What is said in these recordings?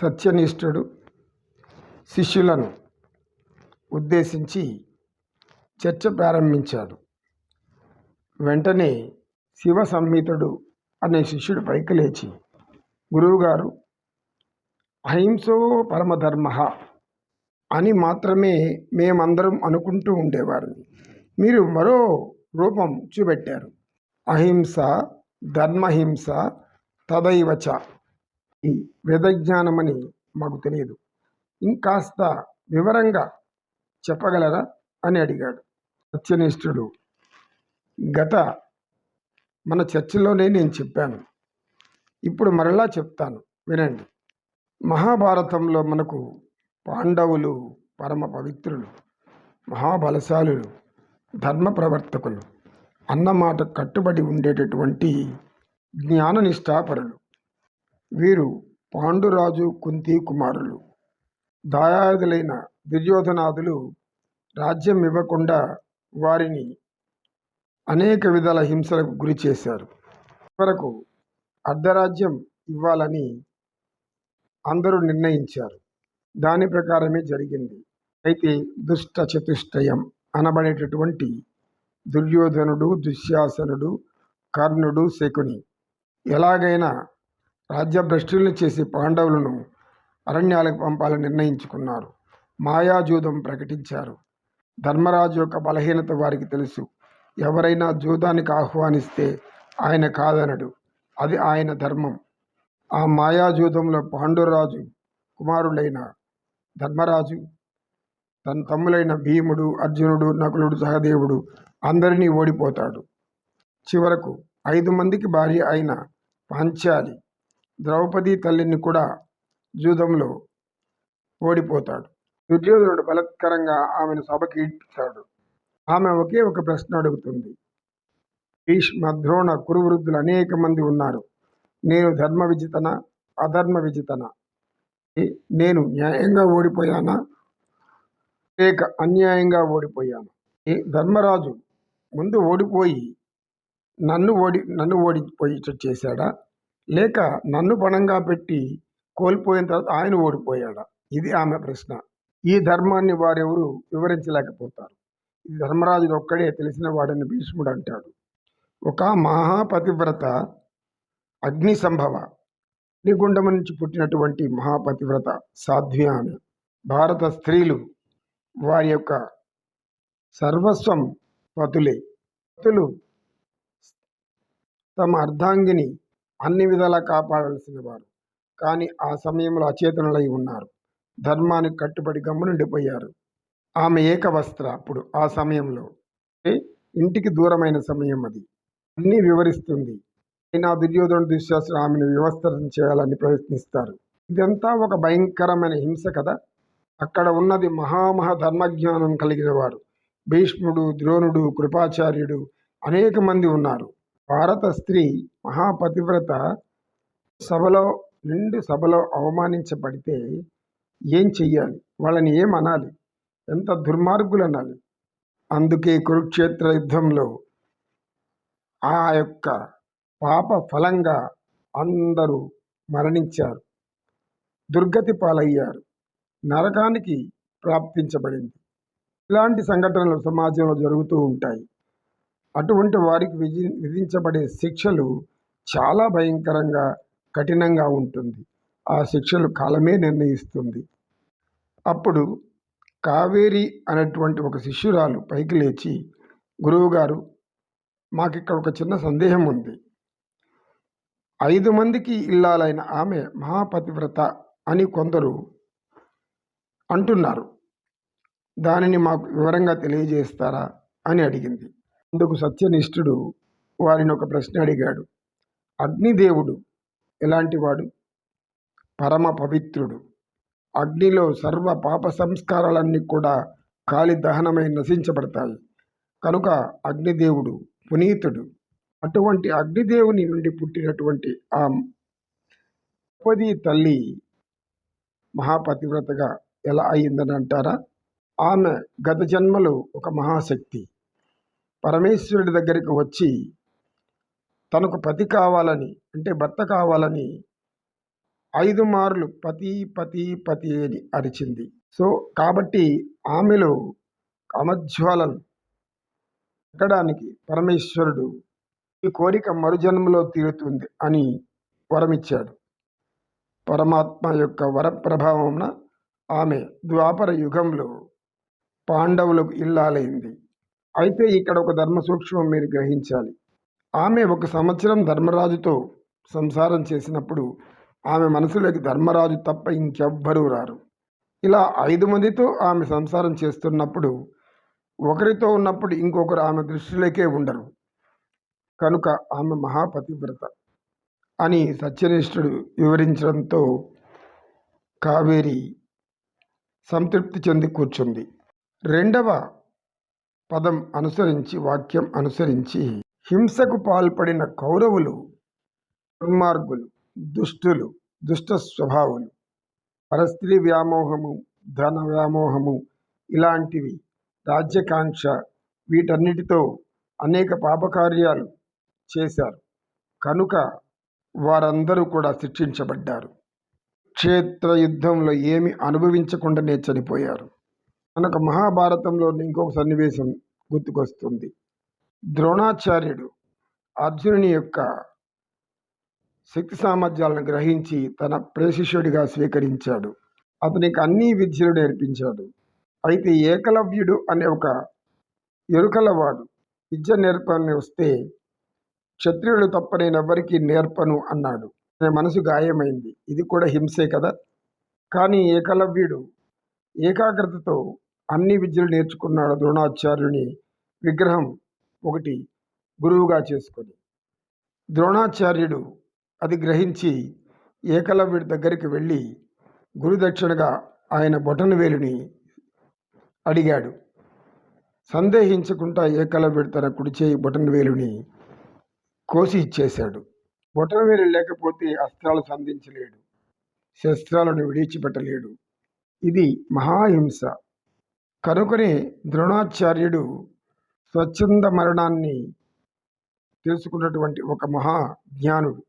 సత్యనిష్ఠుడు శిష్యులను ఉద్దేశించి చర్చ ప్రారంభించాడు. వెంటనే శివ సంహితుడు అనే శిష్యుడు పైకి లేచి గురువుగారు అహింసో పరమధర్మ అని మాత్రమే మేమందరం అనుకుంటూ ఉండేవారిని. మీరు మరో రూపం చూపెట్టారు. అహింస ధర్మహింస తదైవచ ఈ వేదజ్ఞానమని మాకు తెలియదు. ఇంకాస్త వివరంగా చెప్పగలరా? అని అడిగాడు. సత్యనిష్ఠుడు గత మన చర్చలోనే నేను చెప్పాను. ఇప్పుడు మరలా చెప్తాను. వినండి. మహాభారతంలో మనకు పాండవులు పరమ పవిత్రులు మహాబలశాలులు ధర్మ ప్రవర్తకులు అన్నమాట కట్టుబడి ఉండేటటువంటి జ్ఞాననిష్టాపరులు వీరు పాండురాజు కుంతి కుమారులు. దాయాదులైన దుర్యోధనాదులు రాజ్యం ఇవ్వకుండా వారిని అనేక విధాల హింసలకు గురి చేశారు. వరకు అర్ధరాజ్యం ఇవ్వాలని అందరూ నిర్ణయించారు. దాని ప్రకారమే జరిగింది. అయితే దుష్ట చతుష్టయం అనబడేటటువంటి దుర్యోధనుడు దుశ్శాసనుడు కర్ణుడు శకుని ఎలాగైనా రాజ్యభ్రష్టుల్ని చేసి పాండవులను అరణ్యాలకు పంపాలని నిర్ణయించుకున్నారు. మాయాజూదం ప్రకటించారు. ధర్మరాజు యొక్క బలహీనత వారికి తెలుసు. ఎవరైనా జూదానికి ఆహ్వానిస్తే ఆయన కాదనడు. అది ఆయన ధర్మం. ఆ మాయాజూదంలో పాండురాజు కుమారులైన ధర్మరాజు తన తమ్ములైన భీముడు అర్జునుడు నకులుడు సహదేవుడు అందరినీ ఓడిపోతాడు. చివరకు ఐదు మందికి భార్య అయిన పాంచాలి ద్రౌపది తల్లిని కూడా జూదంలో ఓడిపోతాడు. దుర్యోధనుడు బలత్కరంగా ఆమెను సభకి ఈడ్చాడు ఆమె ఒకే ఒక ప్రశ్న అడుగుతుంది. భీష్మ ద్రోణ కురువృద్ధులు అనేక మంది ఉన్నారు. నేను ధర్మ విజితన అధర్మ విజితన? నేను న్యాయంగా ఓడిపోయానా? లేక అన్యాయంగా ఓడిపోయాను? ధర్మరాజు ముందు ఓడిపోయి నన్ను ఓడి నన్ను ఓడిపోయి చేశాడా? లేక నన్ను పణంగా పెట్టి కోల్పోయిన తర్వాత ఆయన ఓడిపోయాడా? ఇది ఆమె ప్రశ్న. ఈ ధర్మాన్ని వారెవరు వివరించలేకపోతారు. ఇది ధర్మరాజుడు ఒక్కడే తెలిసిన వాడని భీష్ముడు అంటాడు. ఒక మహాపతివ్రత అగ్ని సంభవ. అగ్నిగుండం నుంచి పుట్టినటువంటి మహాపతివ్రత సాధ్వి ఆమె. భారత స్త్రీలు వారి యొక్క సర్వస్వం పతులే. పతులు తమ అర్ధాంగిని అన్ని విధాలా కాపాడాల్సిన వారు. కానీ ఆ సమయంలో అచేతనులై ఉన్నారు. ధర్మానికి కట్టుబడి గమ్మునుండిపోయారు. ఆమె ఏకవస్త్ర అప్పుడు ఆ సమయంలో. ఇంటికి దూరమైన సమయం అది. అన్నీ వివరిస్తుంది. అయినా దుర్యోధన దుశ్శాస్త్ర ఆమెను వ్యవస్థరం చేయాలని ప్రయత్నిస్తారు. ఇదంతా ఒక భయంకరమైన హింస కదా? అక్కడ ఉన్నది మహామహా ధర్మజ్ఞానం కలిగిన వారు. భీష్ముడు ద్రోణుడు కృపాచార్యుడు అనేక మంది ఉన్నారు. భారత స్త్రీ మహాపతివ్రత సభలో నిండు సభలో అవమానించబడితే ఏం చెయ్యాలి? వాళ్ళని ఏం అనాలి? ఎంత దుర్మార్గులు అనాలి అందుకే కురుక్షేత్ర యుద్ధంలో ఆ యొక్క పాప ఫలంగా అందరూ మరణించారు. దుర్గతి పాలయ్యారు. నరకానికి ప్రాప్తించబడింది. ఇలాంటి సంఘటనలు సమాజంలో జరుగుతూ ఉంటాయి. అటువంటి వారికి విధి విధించబడే శిక్షలు చాలా భయంకరంగా కఠినంగా ఉంటుంది. ఆ శిక్షలు కాలమే నిర్ణయిస్తుంది. అప్పుడు కావేరి అనేటువంటి ఒక శిష్యురాలు పైకి లేచి గురువుగారు మాకు ఇక్కడ ఒక చిన్న సందేహం ఉంది. ఐదు మందికి ఇల్లాలైన ఆమె మహాపతివ్రత అని కొందరు అంటున్నారు. దానిని మాకు వివరంగా తెలియజేస్తారా అని అడిగింది. అందుకు సత్యనిష్ఠుడు వారిని ఒక ప్రశ్న అడిగాడు. అగ్నిదేవుడు ఎలాంటివాడు పరమ పవిత్రుడు. అగ్నిలో సర్వ పాప సంస్కారాలన్నీ కూడా కాలి దహనమై నశించబడతాయి. కనుక అగ్నిదేవుడు పునీతుడు. అటువంటి అగ్నిదేవుని నుండి పుట్టినటువంటి ఆ ద్రౌపది తల్లి మహాపతివ్రతగా ఎలా అయిందని అంటారా? ఆమె గత జన్మలో ఒక మహాశక్తి. పరమేశ్వరుడి దగ్గరికి వచ్చి తనకు పతి కావాలని అంటే భర్త కావాలని ఐదు మార్లు పతి పతి పతి అని అరిచింది. సో కాబట్టి ఆమెలో కామజ్వాలలు ఎక్కడానికి పరమేశ్వరుడు ఈ కోరిక మరుజన్మలో తీరుతుంది అని వరమిచ్చాడు. పరమాత్మ యొక్క వరప్రభావంన ఆమె ద్వాపర యుగంలో పాండవులకు ఇల్లాలైంది. అయితే ఇక్కడ ఒక ధర్మ సూక్ష్మం మీరు గ్రహించాలి. ఆమె ఒక సంవత్సరం ధర్మరాజుతో సంసారం చేసినప్పుడు ఆమె మనసులోకి ధర్మరాజు తప్ప ఇంకెవ్వరూ రారు. ఇలా ఐదు మందితో ఆమె సంసారం చేస్తున్నప్పుడు ఒకరితో ఉన్నప్పుడు ఇంకొకరు ఆమె దృష్టిలోకే ఉండరు. కనుక ఆమె మహాపతివ్రత అని సత్యనిష్ఠుడు వివరించడంతో కావేరి సంతృప్తి చెంది కూర్చుంది. రెండవ పదం అనుసరించి వాక్యం అనుసరించి హింసకు పాల్పడిన కౌరవులు దుర్మార్గులు దుష్టులు దుష్ట స్వభావులు పరస్త్రీ వ్యామోహము ధన వ్యామోహము ఇలాంటివి రాజ్యకాంక్ష వీటన్నిటితో అనేక పాపకార్యాలు చేశారు. కనుక వారందరూ కూడా శిక్షించబడ్డారు. క్షేత్ర యుద్ధంలో ఏమి అనుభవించకుండానే చనిపోయారు. మనకు మహాభారతంలో ఇంకొక సన్నివేశం గుర్తుకొస్తుంది. ద్రోణాచార్యుడు అర్జునుని యొక్క శక్తి సామర్థ్యాలను గ్రహించి తన ప్రేశిష్యుడిగా స్వీకరించాడు. అతనికి అన్ని విద్యలు నేర్పించాడు. అయితే ఏకలవ్యుడు అనే ఒక ఎరుకలవాడు విద్య నేర్పని వస్తే క్షత్రియుడు తప్ప నేనెవ్వరికీ నేర్పను అన్నాడు. అనే మనసు గాయమైంది. ఇది కూడా హింసే కదా? కానీ ఏకలవ్యుడు ఏకాగ్రతతో అన్ని విద్యలు నేర్చుకున్నాడు ద్రోణాచార్యుని విగ్రహం ఒకటి గురువుగా చేసుకొని. ద్రోణాచార్యుడు అది గ్రహించి ఏకలవ్యుడి దగ్గరికి వెళ్ళి గురుదక్షిణగా ఆయన బొటన వేలుని అడిగాడు. సందేహించకుండా ఏకలవ్యుడు తన కుడిచేయి బొటనవేలుని వేలుని కోసి ఇచ్చేశాడు. బొటన వేలు లేకపోతే అస్త్రాలు సంధించలేడు. శస్త్రాలను విడిచిపెట్టలేడు. ఇది మహాహింస. కనుకనే ద్రోణాచార్యుడు స్వచ్ఛంద మరణాన్ని తెలుసుకున్నటువంటి ఒక మహా జ్ఞానుడు.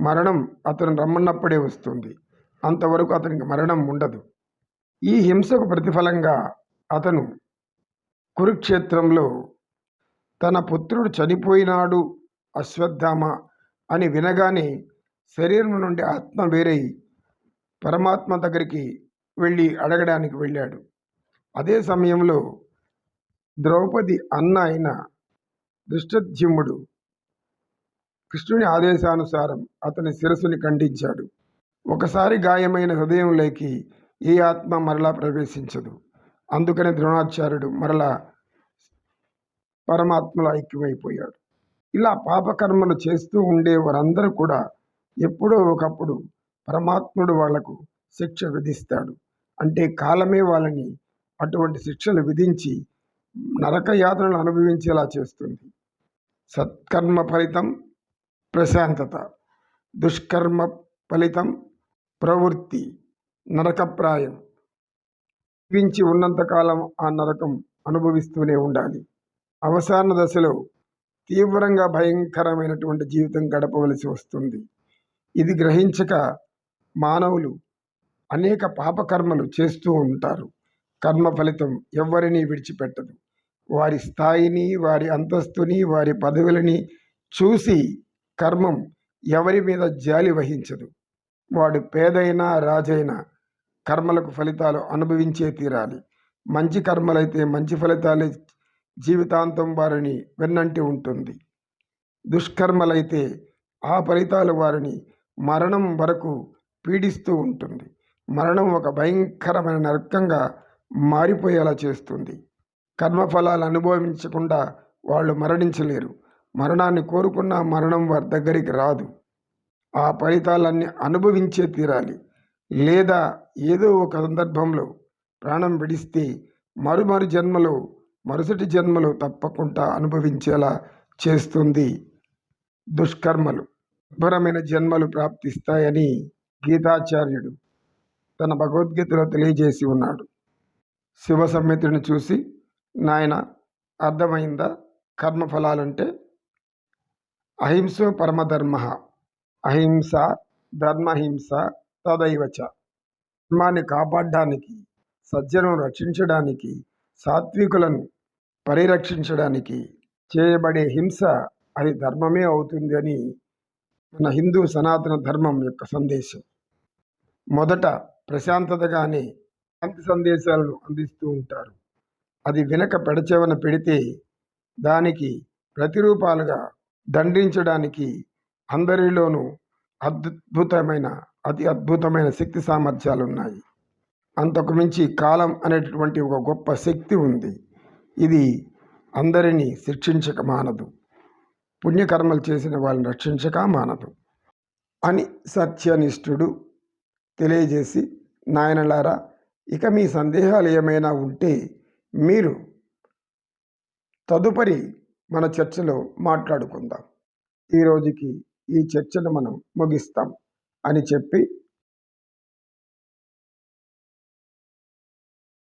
మరణం అతను రమ్మన్నప్పుడే వస్తుంది. అంతవరకు అతనికి మరణం ఉండదు. ఈ హింసకు ప్రతిఫలంగా అతను కురుక్షేత్రంలో తన పుత్రుడు చనిపోయినాడు అశ్వత్థామ అని వినగానే శరీరం నుండి ఆత్మ వేరై పరమాత్మ దగ్గరికి వెళ్ళి అడగడానికి వెళ్ళాడు. అదే సమయంలో ద్రౌపది అన్న అయిన దృష్టధ్యుమ్ముడు కృష్ణుని ఆదేశానుసారం అతని శిరస్సుని ఖండించాడు. ఒకసారి గాయమైన హృదయంలోకి ఏ ఆత్మ మరలా ప్రవేశించదు. అందుకనే ద్రోణాచార్యుడు మరలా పరమాత్మలో ఐక్యమైపోయాడు. ఇలా పాపకర్మలు చేస్తూ ఉండే వారందరూ కూడా ఎప్పుడో ఒకప్పుడు పరమాత్ముడు వాళ్ళకు శిక్ష విధిస్తాడు. అంటే కాలమే వాళ్ళని అటువంటి శిక్షలు విధించి నరక యాతనలు అనుభవించేలా చేస్తుంది. సత్కర్మ ఫలితం ప్రశాంతత దుష్కర్మ ఫలితం ప్రవృత్తి నరకప్రాయం. జీవించి ఉన్నంతకాలం ఆ నరకం అనుభవిస్తూనే ఉండాలి. అవసాన దశలో తీవ్రంగా భయంకరమైనటువంటి జీవితం గడపవలసి వస్తుంది. ఇది గ్రహించక మానవులు అనేక పాపకర్మలు చేస్తూ ఉంటారు. కర్మ ఫలితం ఎవరిని విడిచిపెట్టదు. వారి స్థాయిని వారి అంతస్తుని వారి పదవులని చూసి కర్మం ఎవరి మీద జాలి వహించదు. వాడు పేదైనా రాజైనా కర్మలకు ఫలితాలు అనుభవించే తీరాలి. మంచి కర్మలైతే మంచి ఫలితాలే జీవితాంతం వారిని వెన్నంటి ఉంటుంది. దుష్కర్మలైతే ఆ ఫలితాలు వారిని మరణం వరకు పీడిస్తూ ఉంటుంది. మరణం ఒక భయంకరమైన నరకంగా మారిపోయేలా చేస్తుంది. కర్మఫలాలు అనుభవించకుండా వాళ్ళు మరణించలేరు. మరణాన్ని కోరుకున్న మరణం వారి దగ్గరికి రాదు. ఆ ఫలితాలన్నీ అనుభవించే తీరాలి. లేదా ఏదో ఒక సందర్భంలో ప్రాణం విడిస్తే మరుమరు జన్మలో మరుసటి జన్మలో తప్పకుండా అనుభవించేలా చేస్తుంది దుష్కర్మలు. దుర్భరమైన జన్మలు ప్రాప్తిస్తాయని గీతాచార్యుడు తన భగవద్గీతలో తెలియజేసి ఉన్నాడు. శివ సంహితను చూసి నాయన అర్థమైందా? కర్మఫలాలంటే అహింసో పరమధర్మ. అహింస ధర్మహింస తదైవచ. ధర్మాన్ని కాపాడడానికి సజ్జను రక్షించడానికి సాత్వికులను పరిరక్షించడానికి చేయబడే హింస అది ధర్మమే అవుతుంది అని మన హిందూ సనాతన ధర్మం యొక్క సందేశం. మొదట ప్రశాంతతగానే శాంతి సందేశాలను అందిస్తూ ఉంటారు. అది వెనక పెడచెవన పెడితే దానికి ప్రతిరూపాలుగా దండించడానికి అందరిలోనూ అద్భుతమైన అతి అద్భుతమైన శక్తి సామర్థ్యాలు ఉన్నాయి అంతకు మించి కాలం అనేటటువంటి ఒక గొప్ప శక్తి ఉంది. ఇది అందరినీ శిక్షించక మానదు. పుణ్యకర్మలు చేసిన వాళ్ళని రక్షించక మానదు. అని సత్యనిష్ఠుడు తెలియజేసి నాయనలారా ఇక మీ సందేహాలు ఏమైనా ఉంటే మీరు తదుపరి మన చర్చలో మాట్లాడుకుందాం. ఈ రోజుకి ఈ చర్చను మనం ముగిస్తాం అని చెప్పి